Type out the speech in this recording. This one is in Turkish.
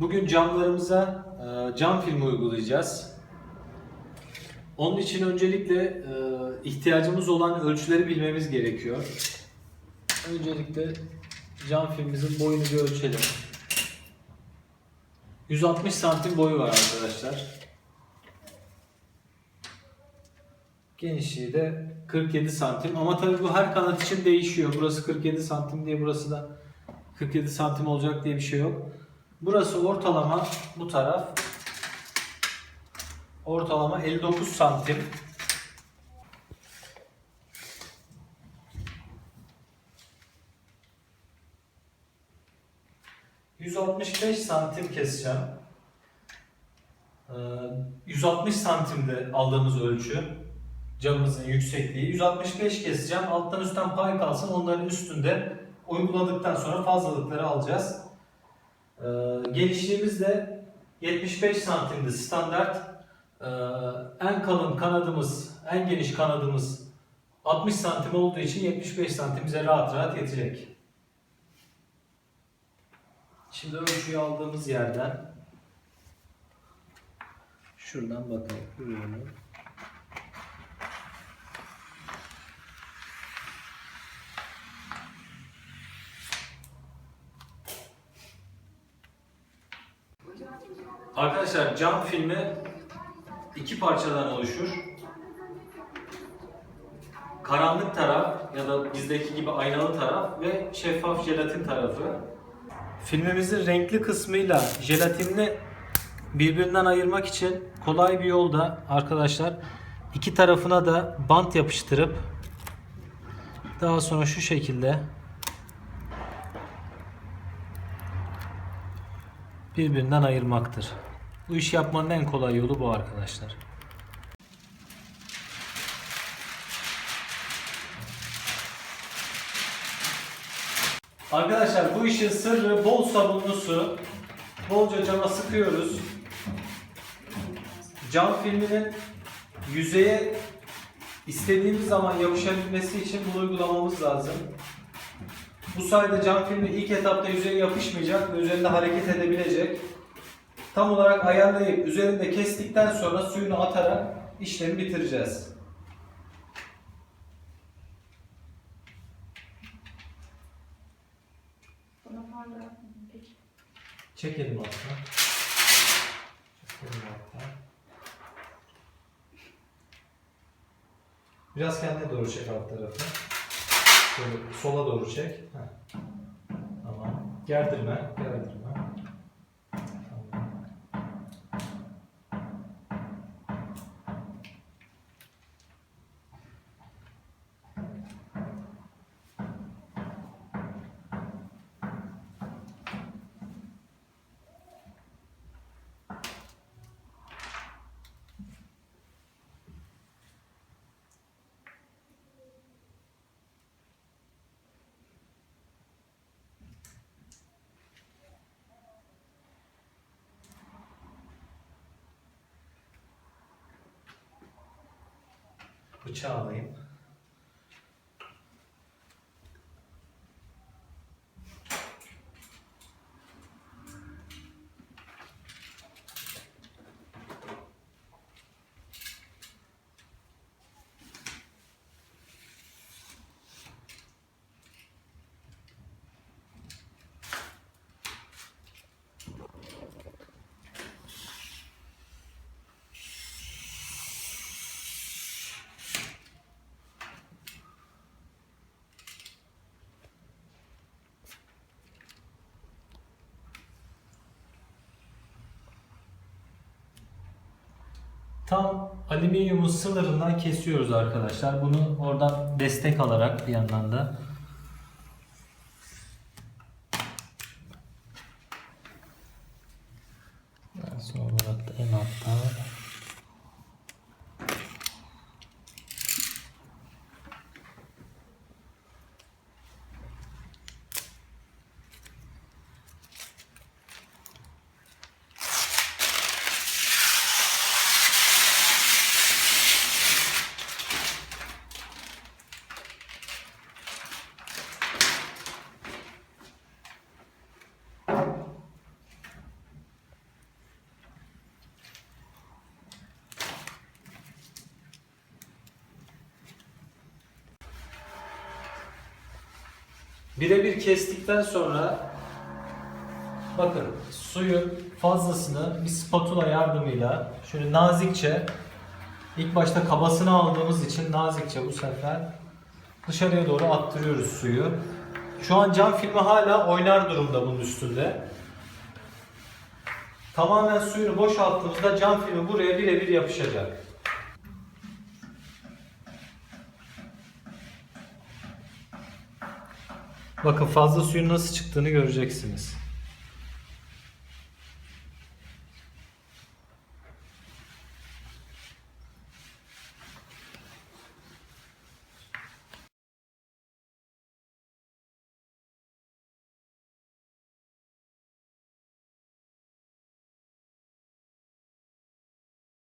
Bugün camlarımıza e, cam filmi uygulayacağız. Onun için öncelikle e, ihtiyacımız olan ölçüleri bilmemiz gerekiyor. Öncelikle cam filmimizin boyunu bir ölçelim. 160 santim boyu var arkadaşlar. Genişliği de 47 santim ama tabii bu her kanat için değişiyor. Burası 47 santim diye burası da 47 santim olacak diye bir şey yok. Burası ortalama bu taraf ortalama 59 santim. ...165 santim keseceğim. Ee, 160 santimde aldığımız ölçü camımızın yüksekliği. 165 keseceğim. Alttan üstten pay kalsın. Onların üstünde uyguladıktan sonra fazlalıkları alacağız. Genişliğimiz de 75 santimdi standart. Ee, en kalın kanadımız, en geniş kanadımız 60 santim olduğu için 75 santim bize rahat rahat yetecek. Şimdi ölçüyü aldığımız yerden şuradan bakalım. Görüyor Arkadaşlar cam filmi iki parçadan oluşur. Karanlık taraf ya da bizdeki gibi aynalı taraf ve şeffaf jelatin tarafı. Filmimizin renkli kısmıyla jelatinini birbirinden ayırmak için kolay bir yolda arkadaşlar iki tarafına da bant yapıştırıp daha sonra şu şekilde birbirinden ayırmaktır. Bu işi yapmanın en kolay yolu bu arkadaşlar. Arkadaşlar bu işin sırrı bol sabunlu su. Bolca cama sıkıyoruz. Cam filminin yüzeye istediğimiz zaman yapışabilmesi için bunu uygulamamız lazım. Bu sayede cam filmi ilk etapta yüzeye yapışmayacak ve üzerinde hareket edebilecek. Tam olarak ayarlayıp üzerinde kestikten sonra suyunu atarak işlemi bitireceğiz. Çekelim hatta. Çekelim hatta. Biraz kendine doğru çek alt tarafı. Şöyle sola doğru çek. Heh. Tamam. Gerdirme, gerdirme. Tamam. Bıçağı alayım. Tam alüminyumun sınırından kesiyoruz arkadaşlar. Bunu oradan destek alarak bir yandan da sonra olarak da en alttan Birebir kestikten sonra bakın suyun fazlasını bir spatula yardımıyla şöyle nazikçe ilk başta kabasını aldığımız için nazikçe bu sefer dışarıya doğru attırıyoruz suyu. Şu an cam filmi hala oynar durumda bunun üstünde. Tamamen suyunu boşalttığımızda cam filmi buraya birebir yapışacak. Bakın fazla suyun nasıl çıktığını göreceksiniz.